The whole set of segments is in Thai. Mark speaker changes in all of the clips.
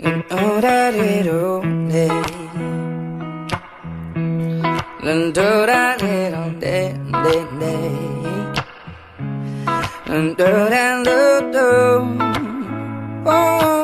Speaker 1: And all that it all And all that it all day, day, day. And all that little, oh.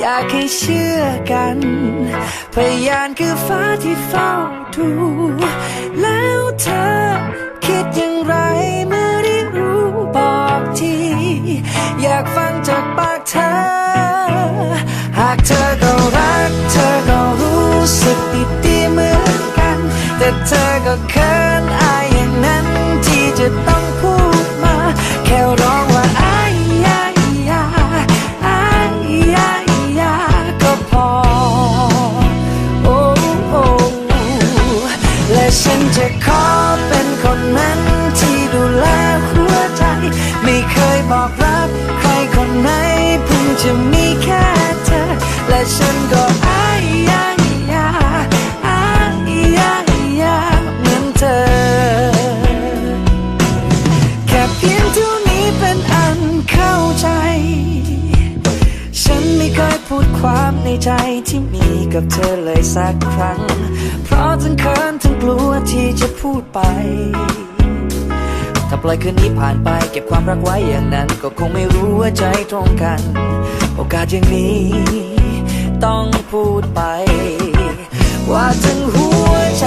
Speaker 1: อยากให้เชื่อกัน พยานคือฟ้าที่เฝ้าดู แล้วเธอคิดอย่างไร ฉันจะขอเป็นคนนั้นที่ดูแลหัวใจ ไม่เคยบอกรักใครคนไหนเพิ่งจะมีแค่เธอ และฉันก็อายายาอายยายาเหมือนเธอแค่เพียงเท่านี้เป็นอันเข้าใจฉันไม่เคยพูดความในใจที่มีกับเธอเลยสักครั้ง เพราะทั้งเขิน ที่จะพูดไป ถ้าปล่อยคืนนี้ผ่านไป เก็บความรักไว้อย่างนั้น ก็คงไม่รู้ว่าใจตรงกัน โอกาสอย่างนี้ ต้องพูดไป ว่าจังหัวใจ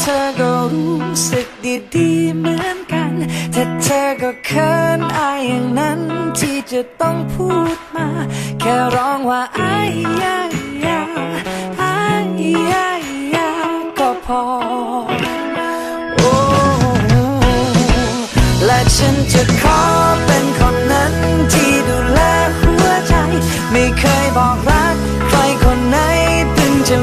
Speaker 1: เธอก็รู้สึกดีๆเหมือนกัน แต่เธอก็เขินอายอย่างนั้นที่จะต้องพูดมา แค่ร้องว่าอายยายาอายยายาก็พอ โอ้และฉันจะขอเป็นคนนั้นที่ดูแลหัวใจ ไม่เคยบอกรัก ใครคนไหนถึงจะ